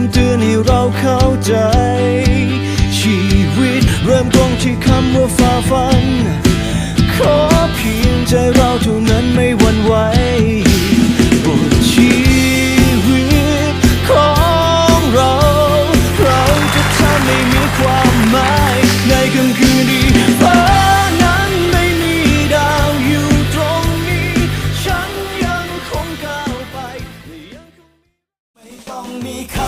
ำเตือนให้เราเข้าใจ ชีวิตเริ่มต้นที่คำว่าฝ่าฟัน ขอเพียงใจเราเท่านั้นไม่หวั่นไหวบทชีวิตของเรา เราจะทำให้มีความหมายในค่ำคืนที่ฟ้านั้นไม่มีดาวอยู่ตรงนี้ ฉันยังคงก้าวไปและยังคงไม่ต้องมีใคร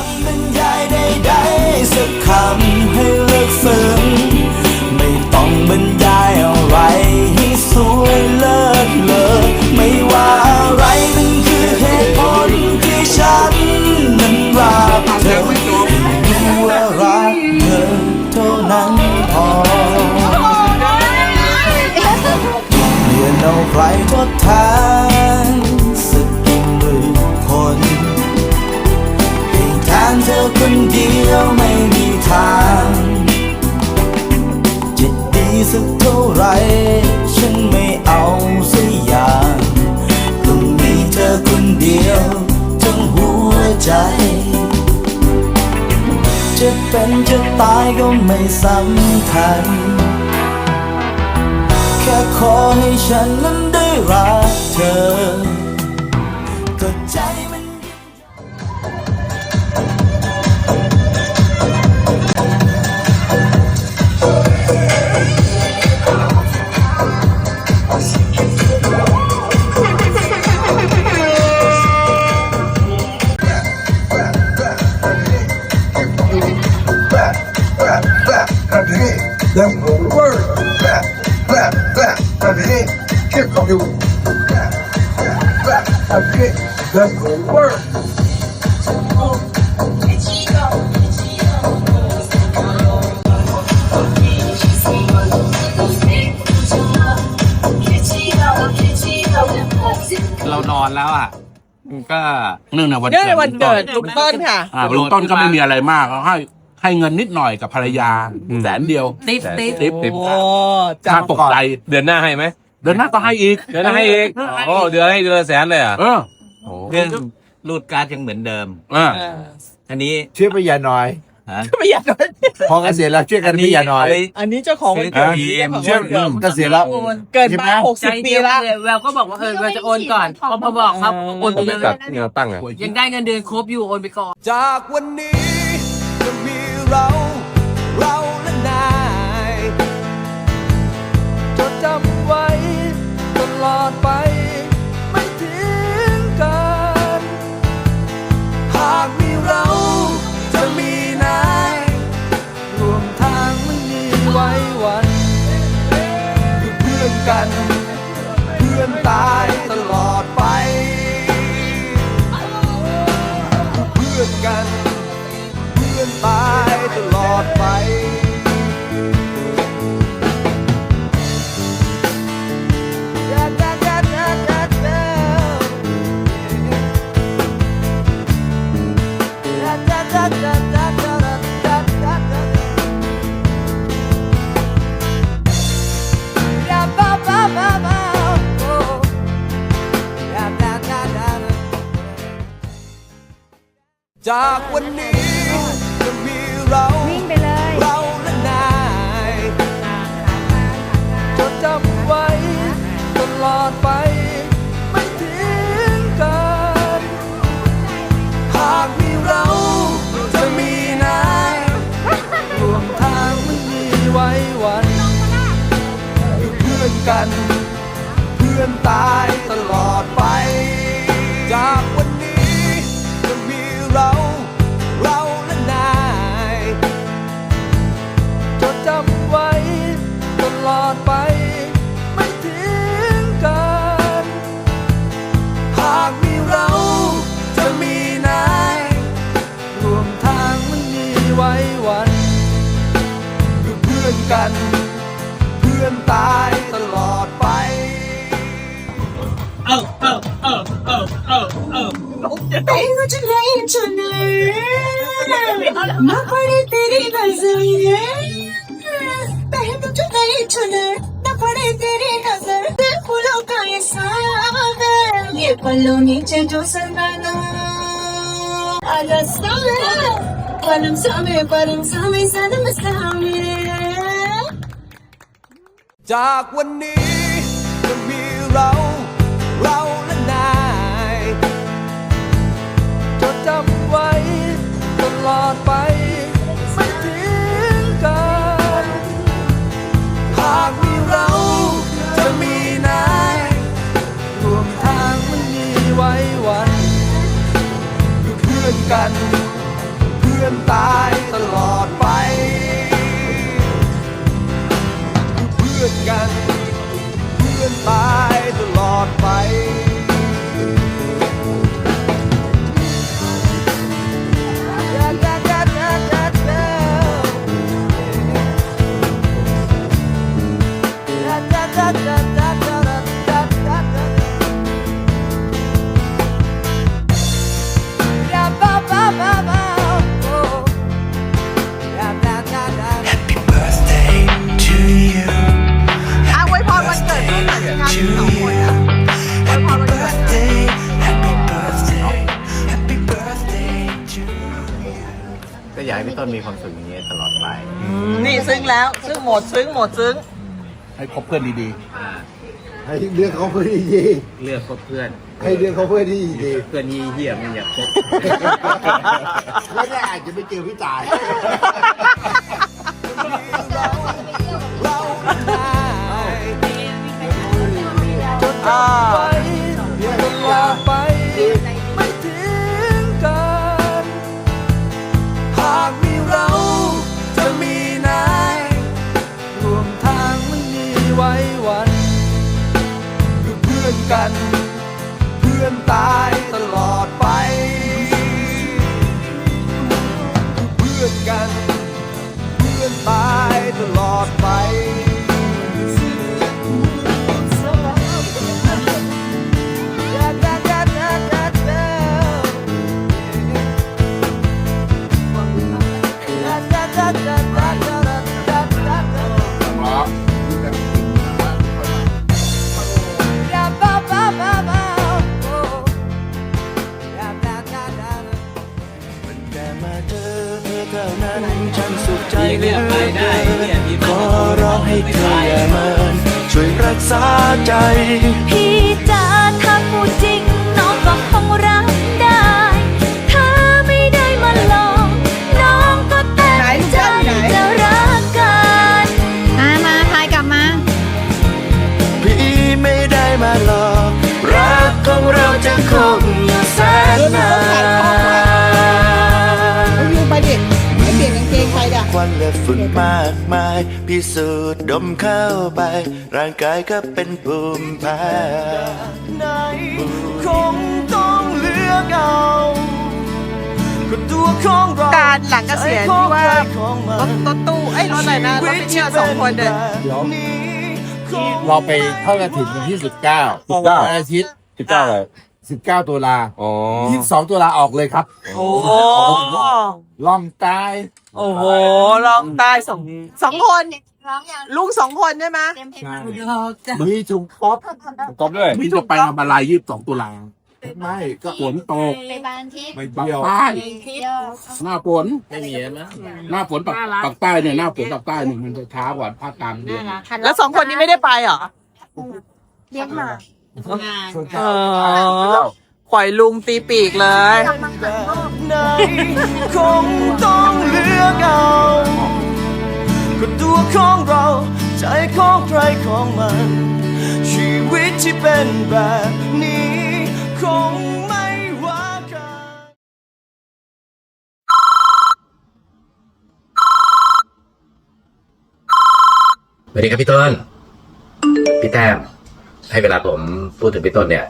เอาใครทดแทนสักกี่หมื่นคนให้แทนเธอคนเดียวไม่มีทางจะดีสักเท่าไร ฉันไม่เอาสักอย่างต้องมีเธอคนเดียวทั้งหัวใจ จะเป็นจะตายก็ไม่สำคัญ ขอให้ฉันนั้นได้รักเธอก็ใจมัน Them word. Clap, clap, clap. Clap your hand. Kick on you. Clap, clap, clap your hand. Them word. เรานอนแล้วอะก็เนื่องในวันเนื่องในวันลุงเกิต้ดลุงต้นค่ะ อ่าลุงต้นก็ไม่มีอะไรมากเขาให้ ให้เงินนิดหน่อยกับภรรยาแสนเดียว ติ๊บติ๊บติ๊บติ๊บ โอ้ค่าตกใจเดือนหน้าให้ไหมเดือนหน้าก็ให้อีก เดือนหน้าให้อีกโอ้เดือนให้เดือนละแสนเลยเหรอะเออเรื่องรูดการ์ดยังเหมือนเดิม เออ เอออันนี้ช่วยประหยัดหน่อย ฮะไม่อยากโดนพอเกษียณแล้วช่วยกันประหยัดหน่อยอันนี้เจ้าของวันเกิดเออ เจ้าของเชื่อวันเกิดเกษียณแล้ว เกิดใช่ไหมาหกสิบปีละเราก็บอกว่าเออเราจะโอนก่อนพอพอบอกครับโอนไปเลยจัดเงินตั้งอะ ยังได้เงินเดือนครบอยู่โอนไปก่อน จากวันนี้จะมี เรา เราและนายจดจำไว้ตลอดไป ไม่ทิ้งกัน หากมีเราจะมีนายรวมทางไม่มีไว้วันคือเพื่อนกัน ไป จากวันนี้ तेरी नजर ये तेरे चुराए चुने ना पड़े तेरी नजर Palungi cedo sanana Ada same Param same param same sanam same จากวันนี้จะมีเรา เราและนายจดจำไว้ตลอดไป ก็อยากให้พี่ต้นมีความสุขอย่างนี้ตลอดไปนี่ซึ้งแล้วซึ้งหมดซึ้งหมดซึ้งให้คบเพื่อนดีอ่าให้เลือกเขาเพื่อนดีเลือกคบเพื่อนให้เลือกเขาเพื่อนที่ดีเพื่อนยี่เหี้ยมันอยากคบแล้วได้อาจจะไปเจอพี่ตาย เรา มาเจอเธอเท่านั้นฉันสุขใจเหลือเกินขอร้องให้เธออย่าเมินช่วยรักษาใจพี่ ฝุ่นมากมาย พิสูจน์ดมเข้าไป ร่างกายก็เป็นภูมิแพ้ไหนคงต้องเลือกเอาก็ตัวของเราการหลังเกษียณที่ว่ารถของมันรถตู้ไอ้ยรถอะไรนะรถไปเที่ยวสองคนเดินๆเราไปเท่ากระถิ่นวันที่สิบเก้า19วันอาทิตย์ สิบเก้าเลย สิบเก้าตุลาอ๋อยี่สิบสองตุลาออกเลยครับโอ้โหล่องใต้โอ้โหลองใต้สองสองคนลูกสองคนใช่ไหมมีถุงป๊อปกอบด้วยมีจะไปทำอะไรยี่สิบสองตุลาไม่ก็ฝนตกไปบ้านที่ไม่เที่ยวใต้หน้าฝนไม่มีไหมหน้าฝนปักปักใต้เนี่ยหน้าฝนปักใต้เนี่ยมันจะช้ากว่าภาคกลางเดือนแล้วสองคนนี้ไม่ได้ไปเหรอเลี้ยงหมา เออปล่อยลุงตีปีกเลย ไหนคงต้องเลือกเอาก็ตัวของเราใจของใครของมัน ชีวิตที่เป็นแบบนี้ คงไม่ว่ากัน สวัสดีครับพี่ต้น พี่แต้ม ให้เวลาผมพูดถึงพี่ต้นเนี่ย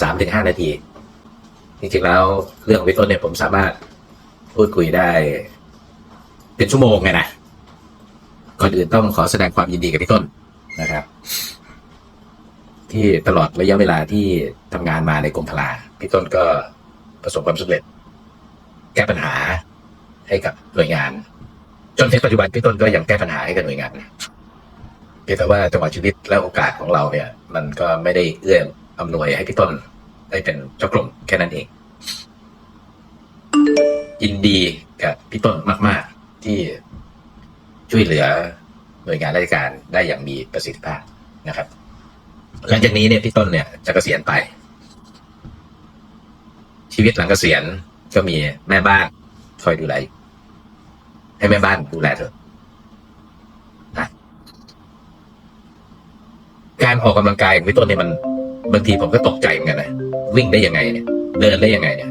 สามถึงห้านาที จริงๆแล้วเรื่องของพี่ต้นเนี่ยผมสามารถพูดคุยได้เป็นชั่วโมงไงนะก่อนอื่นต้องขอแสดงความยินดีกับพี่ต้นนะครับ ที่ตลอดระยะเวลาที่ทำงานมาในกรมพลาพี่ต้นก็ประสบความสำเร็จ แก้ปัญหาให้กับหน่วยงาน จนถึงปัจจุบันพี่ต้นก็ยังแก้ปัญหาให้กับหน่วยงาน พียงแต่ว่าจังหวะชีวิตและโอกาสของเราเนี่ย มันก็ไม่ได้เอื้ออำนวยให้พี่ต้นได้เป็นเจ้ากรมแค่นั้นเอง ยินดีกับพี่ต้นมาก ๆ ที่ช่วยเหลือหน่วยงานราชการได้อย่างมีประสิทธิภาพนะครับ หลังจากนี้เนี่ยพี่ต้นเนี่ยจะเกษียณไป ชีวิตหลังเกษียณก็มีแม่บ้านคอยดูแลให้แม่บ้านดูแลเถอะนะ การออกกำลังกายของพี่ต้นเนี่ยมันบางทีผมก็ตกใจเหมือนกันนะวิ่งได้ยังไงเนี่ย เดินได้ยังไงเนี่ย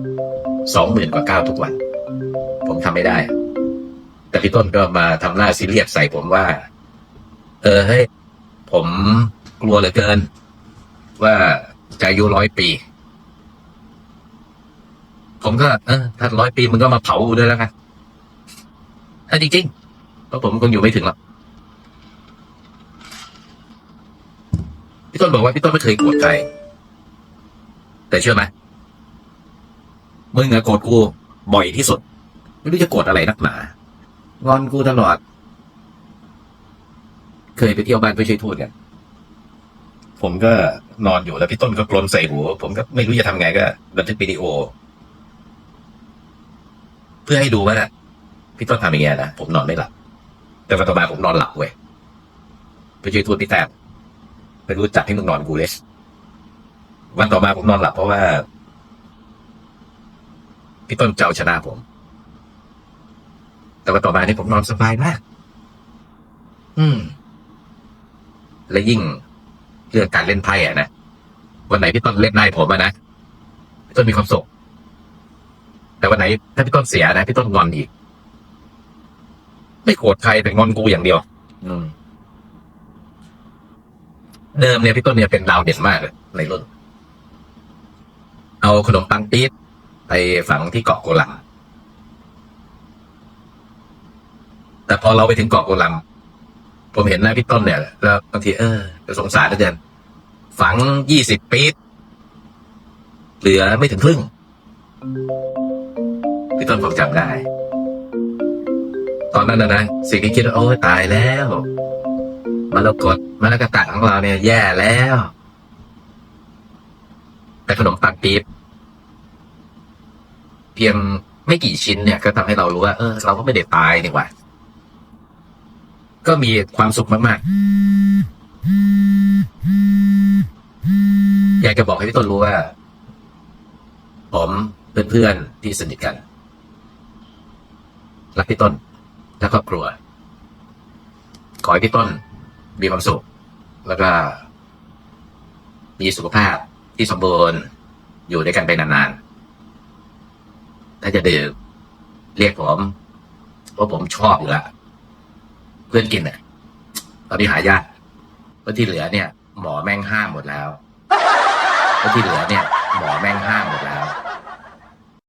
สองหมื่นกว่าก้าวทุกวัน ผมทำไม่ได้ แต่พี่ต้นก็มาทำหน้าซีเรียสใส่ผมว่า เออเฮ้ยผมกลัวเหลือเกิน ว่าจะอายุร้อยปี ผมก็ เออถ้าร้อยปีมึงก็มาเผาด้วยแล้วกันถ้าจริงๆเพราะผมคงอยู่ไม่ถึงหรอก พี่ต้นบอกว่าพี่ต้นไม่เคยโกรธใคร แต่เชื่อไหมมึงอะโกรธกูบ่อยที่สุด ไม่รู้จะโกรธอะไรนักหนางอนกูตลอด เคยไปเที่ยวบ้านไปช่วยทูตกันผมก็นอนอยู่แล้วพี่ต้นก็กลนใส่หัวผมก็ไม่รู้จะทำไงก็บันทึกวิดีโอ เพื่อให้ดูว่าน่ะพี่ต้นทำอย่างเงี้ยนะผมนอนไม่หลับ แต่วันต่อมาผมนอนหลับเว้ยไปช่วยทูตพี่แต้ม ไปรู้จักให้มึงนอนกูเลยวันต่อมาผมนอนหลับเพราะว่า พี่ต้นเจ้าชนะผม แต่วันต่อมานี่ผมนอนสบายมาก อืม และยิ่งเรื่องการเล่นไพ่อะนะวันไหนพี่ต้นเล่นได้ผมอะนะพี่ต้นมีความสุขแต่วันไหนถ้าพี่ต้นเสียนะพี่ต้นงอนอีก ไม่โกรธใครแต่งอนกูอย่างเดียว อืม เดิมเนี่ยพี่ต้นเนี่ยเป็นดาวเด่นมากเลยในรุ่น เอาขนมปังปี๊บไปฝังที่เกาะโกลัมแต่พอเราไปถึงเกาะโกลัมผมเห็นหน้าพี่ต้นเนี่ย แล้วบางทีเออสงสารเหลือเกินฝังยี่สิบปี๊บเหลือไม่ถึงครึ่งพี่ต้นผมจำได้ ตอนนั้นนะนะสิ่งที่คิดว่าโอ้ยตายแล้ว มรกตมรกตะของเราเนี่ยแย่แล้ว แต่ขนมปังปี๊บเพียงไม่กี่ชิ้นเนี่ย ก็ทำให้เรารู้ว่า เออ เราก็ไม่ได้ตายนี่หว่า ก็มีความสุขมากๆ อยากจะบอกให้พี่ต้นรู้ว่า ผมเพื่อนๆที่สนิทกันรักพี่ต้นและครอบครัว ขอให้พี่ต้น มีความสุข แล้วก็ มีสุขภาพที่สมบูรณ์อยู่ด้วยกันไปนานๆ ถ้าจะดื่มเรียกผมเพราะผมชอบอยู่ล้วเพื่อนกินเนี่ยตอนนี้หายากเพราะที่เหลือเนี่ย หมอแม่งห้ามหมดแล้วเพราะที่เหลือเนี่ย หมอแม่งห้ามหมดแล้ว